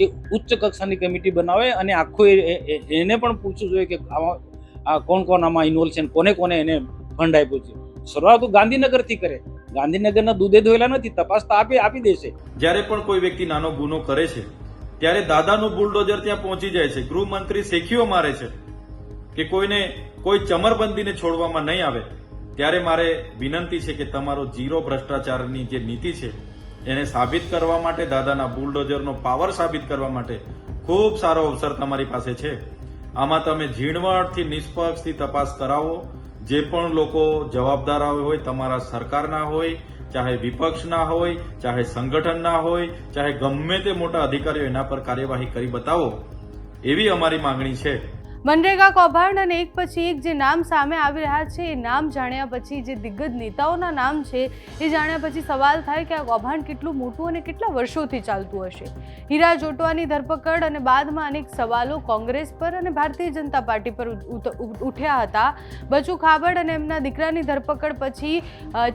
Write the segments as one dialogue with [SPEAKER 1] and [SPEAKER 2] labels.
[SPEAKER 1] એ ઉચ્ચ કક્ષાની કમિટી બનાવે અને આખું એને પણ પૂછવું જોઈએ કે આમાં આ કોણ કોણ આમાં ઇન્વોલ્વ છે કોને કોને એને ફંડ આપ્યું છે. શરૂઆત ગાંધીનગરથી કરે. ગાંધીનગરના દૂધે ધોયેલા નથી, તપાસ તો આપી આપી દેશે.
[SPEAKER 2] જ્યારે પણ કોઈ વ્યક્તિ નાનો ગુનો કરે છે, ત્યારે દાદાનું બુલડોઝર ત્યાં પહોંચી જાય છે. ગૃહમંત્રી શેખીઓ મારે છે કે કોઈને કોઈ ચમરબંધીને છોડવામાં નહીં આવે. ત્યારે મારે વિનંતી છે કે તમારો જીરો ભ્રષ્ટાચારની જે નીતિ છે એને સાબિત કરવા માટે, દાદાના બુલડોઝરનો પાવર સાબિત કરવા માટે ખૂબ સારો અવસર તમારી પાસે છે. આમાં તમે ઝીણવટથી નિષ્પક્ષથી તપાસ કરાવો. જે પણ લોકો જવાબદાર હોય, તમારા સરકારના હોય, ચાહે વિપક્ષના હોય, ચાહે સંગઠનના હોય, ચાહે ગમે તે મોટા અધિકારીઓ એના પર કાર્યવાહી કરી બતાવો. એવી અમારી માંગણી છે.
[SPEAKER 3] મનરેગા કૌભાંડ અને એક પછી એક જે નામ સામે આવી રહ્યા છે, એ નામ જાણ્યા પછી જે દિગ્ગજ નેતાઓના નામ છે, એ જાણ્યા પછી સવાલ થાય કે આ કૌભાંડ કેટલું મોટું અને કેટલા વર્ષોથી ચાલતું હશે? હીરા જોટવાની ધરપકડ અને બાદમાં અનેક સવાલો કોંગ્રેસ પર અને ભારતીય જનતા પાર્ટી પર ઉઠ્યા હતા. બચુ ખાબડ અને એમના દીકરાની ધરપકડ પછી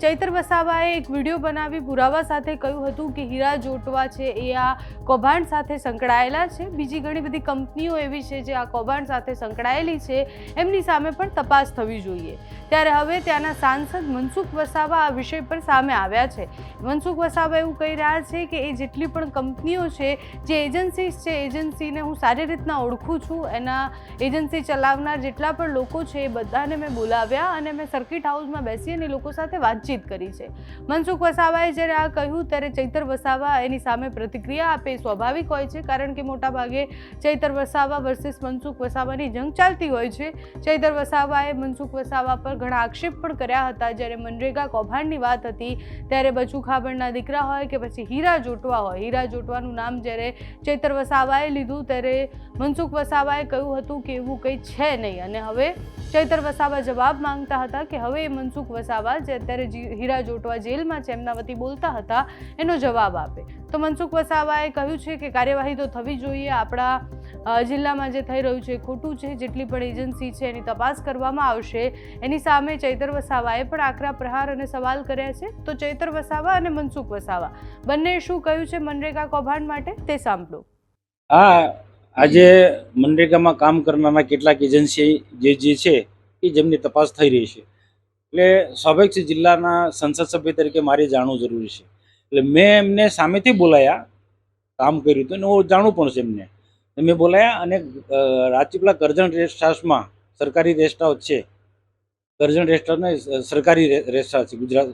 [SPEAKER 3] ચૈતર વસાવાએ એક વીડિયો બનાવી પુરાવા સાથે કહ્યું હતું કે હીરા જોટવા છે, એ આ કૌભાંડ સાથે સંકળાયેલા છે. બીજી ઘણી બધી કંપનીઓ એવી છે જે આ કૌભાંડ સાથે સંકળાયેલી છે, એમની સામે પણ તપાસ થવી જોઈએ. ત્યારે હવે ત્યાંના સાંસદ મનસુખ વસાવા આ વિષય પર સામે આવ્યા છે. મનસુખ વસાવા એવું કહી રહ્યા છે કે એ જેટલી પણ કંપનીઓ છે, જે એજન્સીસ છે, એજન્સીને હું સારી રીતના ઓળખું છું, એના એજન્સી ચલાવનાર જેટલા પણ લોકો છે એ બધાને મેં બોલાવ્યા અને મેં સર્કિટ હાઉસમાં બેસી અને લોકો સાથે વાતચીત કરી છે. મનસુખ વસાવાએ જ્યારે આ કહ્યું, ત્યારે ચૈતર વસાવા એની સામે પ્રતિક્રિયા આપે એ સ્વાભાવિક હોય છે, કારણ કે મોટાભાગે ચૈતર વસાવા વર્સિસ મનસુખ વસાવાની જંગ ચાલતી હોય છે. ચૈતર વસાવાએ મનસુખ વસાવા પર ઘણા આક્ષેપ પણ કર્યા હતા. જ્યારે મનરેગા કૌભાંડની વાત હતી, ત્યારે બચુ ખાબડના દીકરા હોય કે પછી હીરા જોટવા હોય. હીરા જોટવાનું નામ જ્યારે ચૈતર વસાવાએ લીધું, ત્યારે મનસુખ વસાવાએ કહ્યું હતું કે એવું કંઈ છે નહીં. અને હવે ચૈતર વસાવા જવાબ માંગતા હતા કે હવે એ મનસુખ વસાવા જે અત્યારે હીરા જોટવા જેલમાં છે, એમના વતી બોલતા હતા, એનો જવાબ આપે. તો મનસુખ વસાવાએ કહ્યું છે કે કાર્યવાહી તો થવી જોઈએ. આપણા જિલ્લામાં જે થઈ રહ્યું છે ખોટું છે. જેટલી પણ એજન્સી છે એની તપાસ કરવામાં આવશે. એની સામે ચૈતર વસાવાએ પણ આકરા પ્રહાર અને સવાલ કર્યા છે. તો ચૈતર વસાવા અને મનસુખ વસાવા, બંને શું કહ્યું છે મનરેગા કૌભાંડ માટે તે સાંભળો.
[SPEAKER 1] હા, આજે મનરેગામાં કામ કરનારા કેટલાક એજન્સી જે જે છે એ જેમની તપાસ થઈ રહી છે. એટલે સ્વાભાવિક છે જિલ્લાના સંસદ સભ્ય તરીકે મારે જાણવું જરૂરી છે. એટલે મેં એમને સામેથી બોલાયા, કામ કર્યું હતું અને હું જાણવું પણ છે એમને. મેં બોલાયા અને રાજપીપળા કરજણ રેસ્ટ હાઉસમાં સરકારી રેસ્ટ હાઉસ છે. કરજણ રેસ્ટ હાઉસ ને સરકારી રેસ્ટ હાઉસ છે, ગુજરાત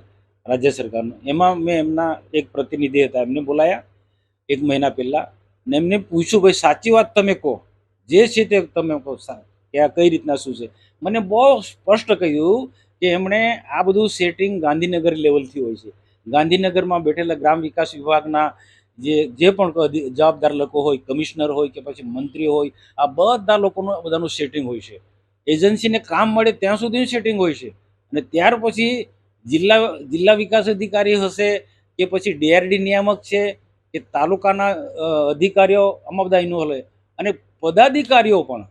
[SPEAKER 1] રાજ્ય સરકારનું. એમાં મેં એમના એક પ્રતિનિધિ હતા, એમને બોલાયા એક મહિના પહેલાં ને એમને પૂછ્યું, ભાઈ, સાચી વાત તમે કહો. જે છે તે તમે કહો કે આ કઈ રીતના શું છે? મને બહુ સ્પષ્ટ કહ્યું કે એમણે આ બધું સેટિંગ ગાંધીનગર લેવલથી હોય છે. ગાંધીનગરમાં બેઠેલા ગ્રામ વિકાસ વિભાગના જે જે પણ જવાબદાર લોકો હોય, કમિશનર હોય કે પછી મંત્રી હોય, આ બધા લોકોનું, બધાનું સેટિંગ હોય છે. એજન્સીને કામ મળે ત્યાં સુધીનું સેટિંગ હોય છે. અને ત્યાર પછી જિલ્લા જિલ્લા વિકાસ અધિકારી હશે કે પછી ડીઆરડી નિયામક છે કે તાલુકાના અધિકારીઓ, આમાં બધા ઇન્વોલ્વ અને પદાધિકારીઓ પણ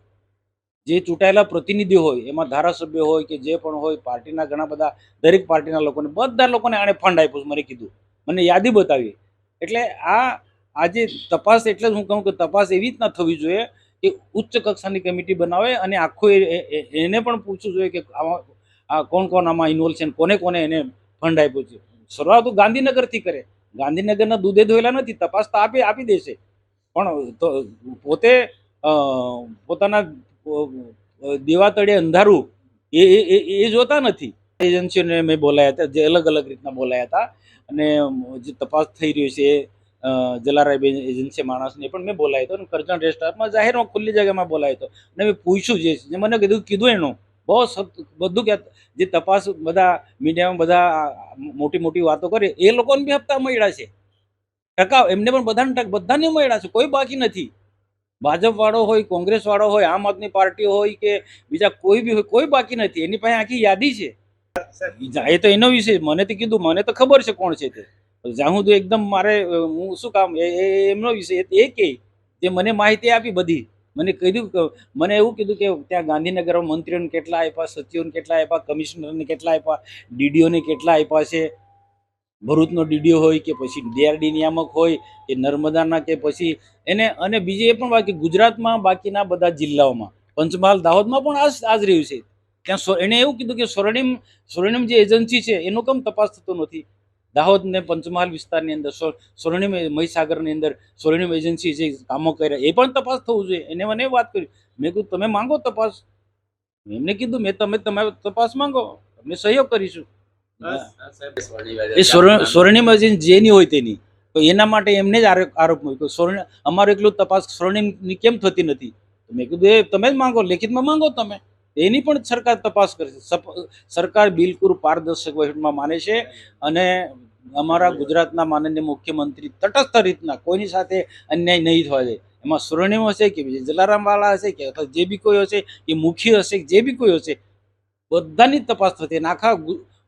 [SPEAKER 1] જે ચૂંટાયેલા પ્રતિનિધિ હોય, એમાં ધારાસભ્ય હોય કે જે પણ હોય, પાર્ટીના ઘણા બધા દરેક પાર્ટીના લોકોને, બધા લોકોને આણે ફંડ આપ્યું મને કીધું. મને યાદી બતાવી. એટલે આ આજે તપાસ એટલે જ હું કહું કે તપાસ એવી રીતના થવી જોઈએ કે ઉચ્ચ કક્ષાની કમિટી બનાવે અને આખું એને પણ પૂછવું જોઈએ કે આમાં આ કોણ કોણ આમાં ઇન્વોલ્વ છે કોને કોને એને ફંડ આપ્યો છે. શરૂઆત તો ગાંધીનગરથી કરે. ગાંધીનગરના દૂધે ધોયેલા નથી. તપાસ તો આપી આપી દેશે. પણ પોતે પોતાના દેવાતળે દેવા તળે અંધારું એ- એ જોતા નથી. એજન્સીઓને મેં બોલાયા હતા, જે અલગ અલગ રીતના બોલાયા હતા. અને જે તપાસ થઈ રહી છે જલારાય એજન્સી માણસને પણ મેં બોલાયો હતો અને કરજણ રેસ્ટોરન્ટમાં જાહેરમાં ખુલ્લી જગ્યામાં બોલાયો હતો. અને મેં પૂછ્યું જે મને કીધું કીધું એનું. બહુ બધું કે જે તપાસ બધા મીડિયામાં બધા મોટી મોટી વાતો કરે, એ લોકોને બી હપ્તા મળ્યા છે. ટકાવ એમને પણ બધાને ટક- બધાને મળ્યા છે, કોઈ બાકી નથી. ભાજપવાળો હોય, કોંગ્રેસવાળો હોય, આમ આદમી પાર્ટી હોય કે બીજા કોઈ બી હોય, કોઈ બાકી નથી. એની પાસે આખી યાદી છે. એ તો એનો વિશે મને તો કીધું, મને તો ખબર છે કોણ છે તે. જાહું તો એકદમ મારે હું શું કામ એમનો વિષય એ કે, જે મને માહિતી આપી બધી. મને કીધું મને એવું કીધું કે ત્યાં ગાંધીનગરમાં મંત્રીઓને કેટલા આપ્યા, સચિવોને કેટલા આપ્યા, કમિશનરને કેટલા આપ્યા, ડીડીઓને કેટલા આપ્યા છે. ભરૂચનો ડીડીઓ હોય કે પછી ડીઆરડી નિયામક હોય કે નર્મદાના કે પછી એને, અને બીજી એ પણ બાકી ગુજરાતમાં બાકીના બધા જિલ્લાઓમાં. પંચમહાલ દાહોદમાં પણ આ જ રહ્યું છે. ત્યાં એણે એવું કીધું કે સ્વર્ણિમ સ્વર્ણિમ જે એજન્સી છે એનો કેમ તપાસ થતો નથી? દાહોદ ને પંચમહાલ વિસ્તારની અંદર સ્વ- સ્વર્ણિમ મહીસાગરની અંદર સ્વર્ણિમ એજન્સી જે કામો કર્યા એ પણ તપાસ થવું જોઈએ. એને મને વાત કરી. મેં કીધું તમે માંગો તપાસ. એમને કીધું મેં તમે તમે તપાસ માંગો. અમે સહયોગ કરીશું. એ સ્વર્ણિમ એજન્સી જેની હોય તેની. તો એના માટે એમને જ આરોપ આરોપ મૂક્યો. સ્વર્ણ અમારું એકલું તપાસ સ્વર્ણિમની કેમ થતી નથી? મેં કીધું એ તમે જ માંગો લેખિતમાં માંગો તમે. એની પણ સરકાર તપાસ કરશે સરકાર બિલકુલ પારદર્શક વહીવટમાં માને છે અને અમારા ગુજરાતના માનનીય મુખ્યમંત્રી તટસ્થ રીતના કોઈની સાથે અન્યાય નહીં થવા દે. એમાં સ્વર્ણિમ હશે કે બીજે જલારામવાળા હશે કે અથવા જે બી કોઈ હશે, કે મુખી હશે જે બી કોઈ હશે, બધાની તપાસ થતી અને આખા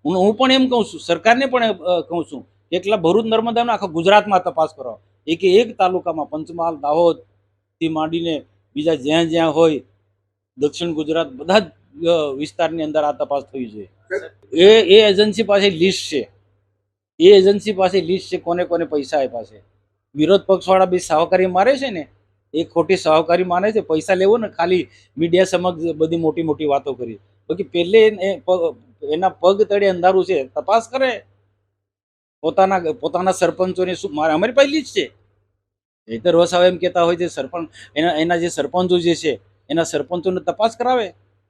[SPEAKER 1] હું હું પણ એમ કહું છું, સરકારને પણ કહું છું એકલા ભરૂચ નર્મદા આખા ગુજરાતમાં તપાસ કરો. એક એક તાલુકામાં પંચમહાલ, દાહોદથી માંડીને બીજા જ્યાં જ્યાં હોય દક્ષિણ ગુજરાત બધા જ વિસ્તારની અંદર આ તપાસ થવી જોઈએ. એ એ એજન્સી પાસે લિસ્ટ છે. એ એજન્સી પાસે લિસ્ટ છે કોને કોને પૈસા આપ્યા છે. વિરોધ પક્ષવાળા બી સહકારી મારે છે ને એ ખોટી સહકારી માને છે પૈસા લેવો ને ખાલી મીડિયા સમક્ષ બધી મોટી મોટી વાતો કરી. બાકી પહેલે એ એના પગ તળે અંધારું છે તપાસ કરે. પોતાના પોતાના સરપંચોને શું મારે અમારી પાસે લિસ્ટ છે. હેતર વસાવા એમ કહેતા હોય છે સરપંચ એના એના જે સરપંચો જે છે એના સરપંચોને તપાસ કરાવે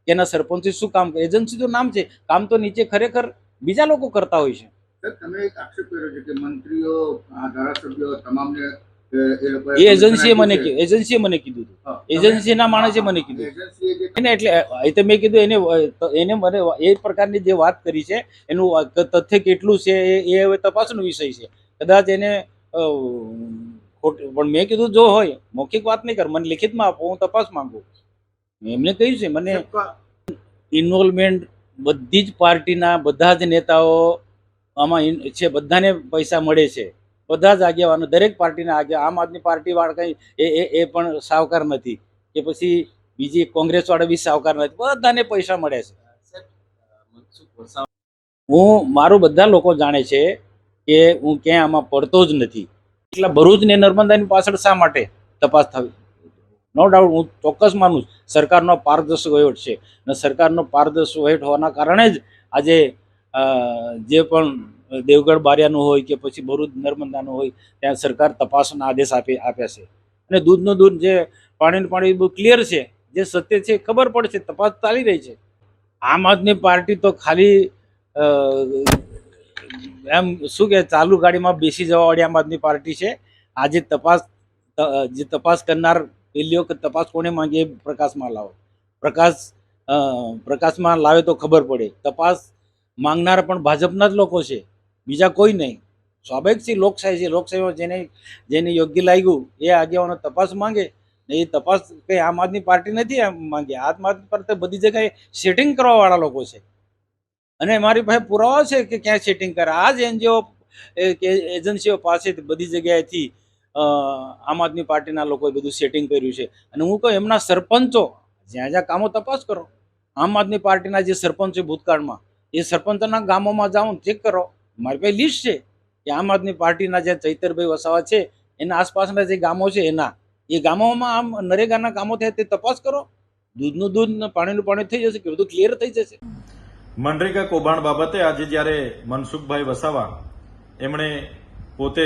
[SPEAKER 1] કે એના સરપંચે શું કામ કરે એજન્સી તો નામ છે કામ તો નીચે ખરેખર બીજા લોકો કરતા હોય છે.
[SPEAKER 4] તમે એક આક્ષેપ કર્યો છે કે મંત્રીઓ ધારાસભ્યો તમામને એ એ લોકોએ
[SPEAKER 1] એ એજન્સીએ મને
[SPEAKER 4] કીધું
[SPEAKER 1] કીધું એજન્સીએ મને કીધું હતું. એજન્સીના માણસે મને કીધું. એને એટલે એ તો મેં કીધું એને એને મને એ પ્રકારની જે વાત કરી છે એનું તથ્ય કેટલું છે એ એ હવે તપાસનો વિષય છે. કદાચ એને પણ મેં કીધું જો હોય મૌખિક વાત નહીં કર મને લિખિતમાં આપો હું તપાસ માંગુ. એમને કહ્યું છે મને ઇન્વોલ્વમેન્ટ બધી જ પાર્ટીના બધા જ નેતાઓ આમાં છે બધાને પૈસા મળે છે. બધા જ આગેવાનો દરેક પાર્ટીના આગે આમ આદમી પાર્ટી વાળા કંઈ એ એ પણ સાવકાર નથી. કે પછી બીજી કોંગ્રેસ વાળા બી સાવકાર નથી. બધાને પૈસા મળે છે. હું મારું બધા લોકો જાણે છે કે હું ક્યાંય આમાં પડતો જ નથી. એટલા ભરૂચ ને નર્મદાની પાછળ શા માટે તપાસ થવી? નો ડાઉટ હું ચોક્કસ માનું સરકારનો પારદર્શક વહીવટ છે. અને સરકારનો પારદર્શક વહીવટ હોવાના કારણે જ આજે જે પણ દેવગઢ બારિયાનું હોય કે પછી ભરૂચ નર્મદાનું હોય, ત્યાં સરકાર તપાસના આદેશ આપી, આપ્યા છે. અને દૂધનું દૂધ જે પાણીનું પાણી બહુ ક્લિયર છે. જે સત્ય છે ખબર પડશે તપાસ ચાલી રહી છે. આમ આદમી પાર્ટી તો ખાલી એમ શું કે ચાલુ ગાડીમાં બેસી જવાવાળી આમ આદમી પાર્ટી છે. આજે તપાસ જે તપાસ કરનાર પહેલી કે તપાસ કોને માંગી એ પ્રકાશમાં લાવો. પ્રકાશ પ્રકાશમાં લાવે તો ખબર પડે. તપાસ માંગનાર પણ ભાજપના જ લોકો છે. બીજા કોઈ નહીં. સ્વાભાવિક છે લોકશાહી છે. લોકશાહીમાં જેને જેને યોગ્ય લાગ્યું એ આગેવાનો તપાસ માંગે. ને એ તપાસ કંઈ આમ આદમી પાર્ટી નથી આમ માંગે. આમ આદમી પાર્ટી બધી જગ્યાએ સેટિંગ કરવાવાળા લોકો છે. અને મારી પાસે પુરાવા છે કે ક્યાં સેટિંગ કરે? આ જ એનજીઓ એજન્સીઓ પાસેથી બધી જગ્યાએથી આમ આદમી પાર્ટીના લોકોએ બધું સેટિંગ કર્યું છે. અને હું કહું, એમના સરપંચો જ્યાં જ્યાં કામો તપાસ કરો. આમ આદમી પાર્ટીના જે સરપંચ છે ભૂતકાળમાં, એ સરપંચોના ગામોમાં જાઓ ચેક કરો. મારી પાસે લિસ્ટ છે કે આમ આદમી પાર્ટીના જે ચૈતરભાઈ વસાવા છે, એના આસપાસના જે ગામો છે એના, એ ગામોમાં આમ નરેગાના કામો થયા તે તપાસ કરો. દૂધનું દૂધ પાણીનું પાણી થઈ જશે કે બધું ક્લિયર થઈ જશે?
[SPEAKER 2] મનરેગા કૌભાંડ બાબતે આજે જ્યારે મનસુખભાઈ વસાવા, એમણે પોતે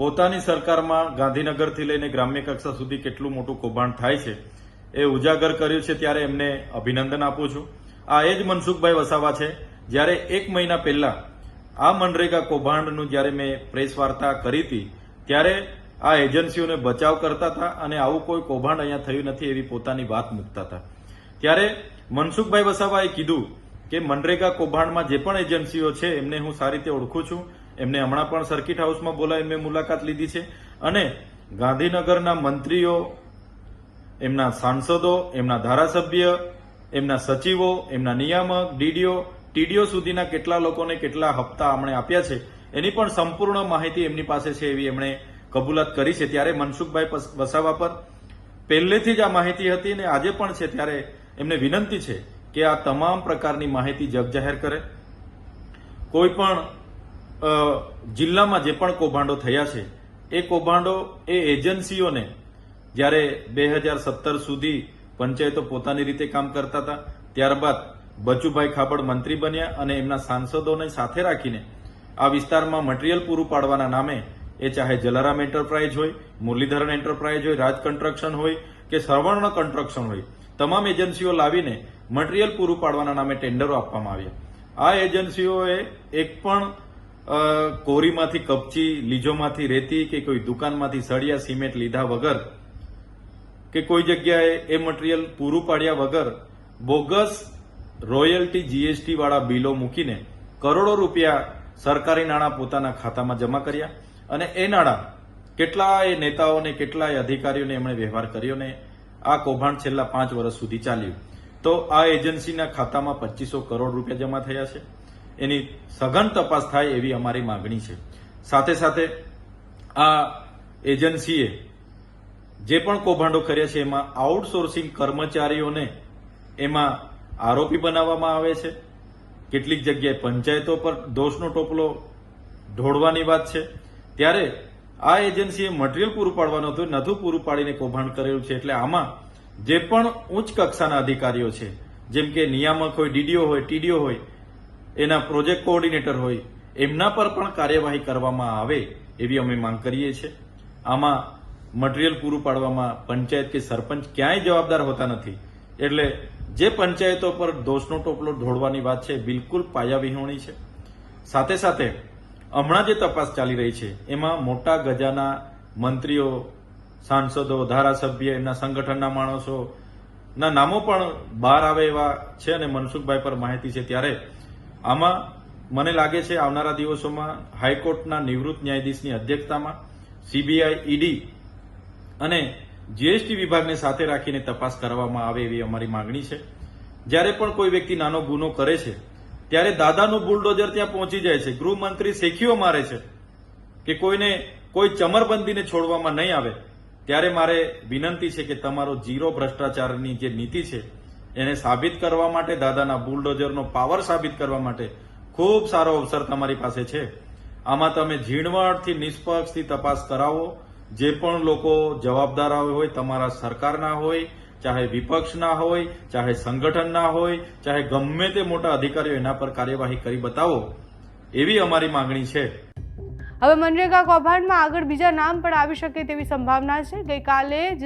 [SPEAKER 2] પોતાની સરકારમાં ગાંધીનગરથી લઈને ગ્રામ્ય કક્ષા સુધી કેટલું મોટું કૌભાંડ થાય છે એ ઉજાગર કર્યું છે ત્યારે એમને અભિનંદન આપું છું. આ એ જ મનસુખભાઈ વસાવા છે, જ્યારે એક મહિના પહેલા આ મનરેગા કૌભાંડનું જ્યારે મેં પ્રેસ વાર્તા કરી હતી, ત્યારે આ એજન્સીઓને બચાવ કરતા હતા અને આવું કોઈ કૌભાંડ અહીંયા થયું નથી એવી પોતાની વાત મૂકતા હતા. ત્યારે મનસુખભાઈ વસાવાએ કીધું કે મનરેગા કૌભાંડમાં જે પણ એજન્સીઓ છે એમને હું સારી રીતે ઓળખું છું એમને હમણાં પણ સર્કિટ હાઉસમાં બોલાવી મેં મુલાકાત લીધી છે. અને ગાંધીનગરના મંત્રીઓ, એમના સાંસદો, એમના ધારાસભ્ય, એમના સચિવો, એમના નિયામક, ડીડીઓ, ટીડીઓ સુધીના કેટલા લોકોને કેટલા હપ્તા અમણે આપ્યા છે, એની પણ સંપૂર્ણ માહિતી એમની પાસે છે એવી એમણે કબૂલાત કરી છે. ત્યારે મનસુખભાઈ વસાવા પર પહેલેથી જ આ માહિતી હતી અને આજે પણ છે ત્યારે એમને વિનંતી છે કે આ તમામ પ્રકારની માહિતી જગજાહેર કરે. કોઈ પણ જિલ્લામાં જે પણ કૌભાંડો થયા છે, એ કૌભાંડો એ એજન્સીઓને જ્યારે બે હજાર સત્તર સુધી પંચાયતો પોતાની રીતે કામ કરતા હતા, ત્યારબાદ બચુભાઈ ખાબડ મંત્રી બન્યા અને એમના સાંસદોને સાથે રાખીને આ વિસ્તારમાં મટીરિયલ પૂરું પાડવાના નામે એ ચાહે જલારામ એન્ટરપ્રાઇઝ હોય, મુરલીધરન એન્ટરપ્રાઇઝ હોય, રાજ કન્સ્ટ્રક્શન હોય કે સરવર્ણ કન્સ્ટ્રક્શન હોય, તમામ એજન્સીઓ લાવીને મટીરિયલ પૂરું પાડવાના નામે ટેન્ડરો આપવામાં આવ્યા. આ એજન્સીઓએ એક પણ કોરીમાંથી કપચી લીજોમાંથી રેતી કે કોઈ દુકાનમાંથી સળિયા, સિમેન્ટ લીધા વગર કે કોઈ જગ્યાએ એ મટીરિયલ પૂરું પાડ્યા વગર બોગસ રોયલ્ટી જીએસટી વાળા બિલો મૂકીને કરોડો રૂપિયા સરકારી નાણાં પોતાના ખાતામાં જમા કર્યા અને એ નાણાં કેટલાય નેતાઓને, કેટલાય અધિકારીઓને એમણે વ્યવહાર કર્યો ને આ કૌભાંડ છેલ્લા પાંચ વર્ષ સુધી ચાલ્યું. તો આ એજન્સીના ખાતામાં પચીસો કરોડ રૂપિયા જમા થયા છે. એની સઘન તપાસ થાય એવી અમારી માગણી છે. સાથે સાથે આ એજન્સીએ જે પણ કૌભાંડો કર્યા છે, એમાં આઉટસોર્સિંગ કર્મચારીઓને એમાં આરોપી બનાવવામાં આવે છે. કેટલીક જગ્યાએ પંચાયતો પર દોષનો ટોપલો ઢોળવાની વાત છે. ત્યારે આ એજન્સીએ મટીરિયલ પૂરું પાડવાનું હતું, નથું પૂરું પાડીને કૌભાંડ કરેલું છે. એટલે આમાં જે પણ ઉચ્ચ કક્ષાના અધિકારીઓ છે, જેમ કે નિયામક હોય, ડીડીઓ હોય, ટીડીઓ હોય એના પ્રોજેક્ટ કોઓર્ડિનેટર હોય, એમના પર પણ કાર્યવાહી કરવામાં આવે એવી અમે માંગ કરીએ છીએ. આમાં મટીરિયલ પૂરું પાડવામાં પંચાયત કે સરપંચ ક્યાંય જવાબદાર હોતા નથી. એટલે જે પંચાયતો પર દોષનો ટોપલો ઢોળવાની વાત છે, બિલકુલ પાયાવિહોણી છે. સાથે સાથે હમણાં જે તપાસ ચાલી રહી છે, એમાં મોટા ગજાના મંત્રીઓ, સાંસદો, ધારાસભ્ય, એમના સંગઠનના માણસો, ના નામો પણ બહાર આવે એવા છે અને મનસુખભાઈ પર માહિતી છે ત્યારે આમાં મને લાગે છે આવનારા દિવસોમાં હાઈકોર્ટના નિવૃત્ત ન્યાયાધીશની અધ્યક્ષતામાં સીબીઆઈ, ઈડી અને જીએસટી વિભાગને સાથે રાખીને તપાસ કરવામાં આવે એવી અમારી માંગણી છે. જ્યારે પણ કોઈ વ્યક્તિ નાનો ગુનો કરે છે, ત્યારે દાદાનું બુલડોઝર ત્યાં પહોંચી જાય છે. ગૃહમંત્રી શેખીઓ મારે છે કે કોઈને કોઈ ચમરબંધીને છોડવામાં નહીં આવે, ત્યારે મારે વિનંતી છે કે તમારો જીરો ભ્રષ્ટાચારની જે નીતિ છે એને સાબિત કરવા માટે, દાદાના બુલડોઝરનો પાવર સાબિત કરવા માટે ખૂબ સારો અવસર તમારી પાસે છે. આમાં તમે ઝીણવટથી નિષ્પક્ષથી તપાસ કરાવો. જે પણ લોકો જવાબદાર હોય, તમારા સરકારના હોય, ચાહે વિપક્ષના હોય, ચાહે સંગઠનના હોય, ચાહે ગમે તે મોટા અધિકારીઓ એના પર કાર્યવાહી કરી બતાવો. એવી અમારી માંગણી છે.
[SPEAKER 3] હવે મનરેગા કૌભાંડમાં આગળ બીજા નામ પણ આવી શકે તેવી સંભાવના છે. ગઈકાલે જ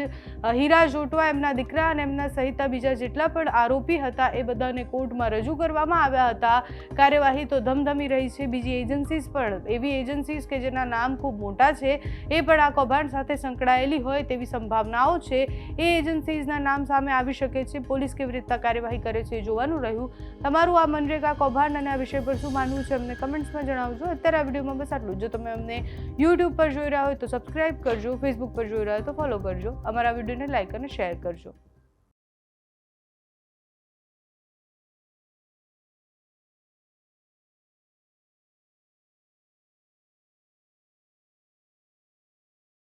[SPEAKER 3] હીરા જોટવા એમના દીકરા અને એમના સહિતના બીજા જેટલા પણ આરોપી હતા એ બધાને કોર્ટમાં રજૂ કરવામાં આવ્યા હતા. કાર્યવાહી તો ધમધમી રહી છે. બીજી એજન્સીઝ પણ, એવી એજન્સીઝ કે જેના નામ ખૂબ મોટા છે, એ પણ આ કૌભાંડ સાથે સંકળાયેલી હોય તેવી સંભાવનાઓ છે. એ એજન્સીઝના નામ સામે આવી શકે છે. પોલીસ કેવી રીતના કાર્યવાહી કરે છે જોવાનું રહ્યું. તમારું આ મનરેગા કૌભાંડ અને આ વિષય પર શું માનવું છે અમને કમેન્ટ્સમાં જણાવજો. અત્યારે આ વિડીયોમાં બસ આટલું જો. તમે અમને યુટ્યુબ પર જોઈ રહ્યા હોય તો સબસ્ક્રાઈબ કરજો ફેસબુક પર જોઈ રહ્યા હોય તો ફોલો કરજો. અમારા વિડીયોને લાઇક અને શેર કરજો.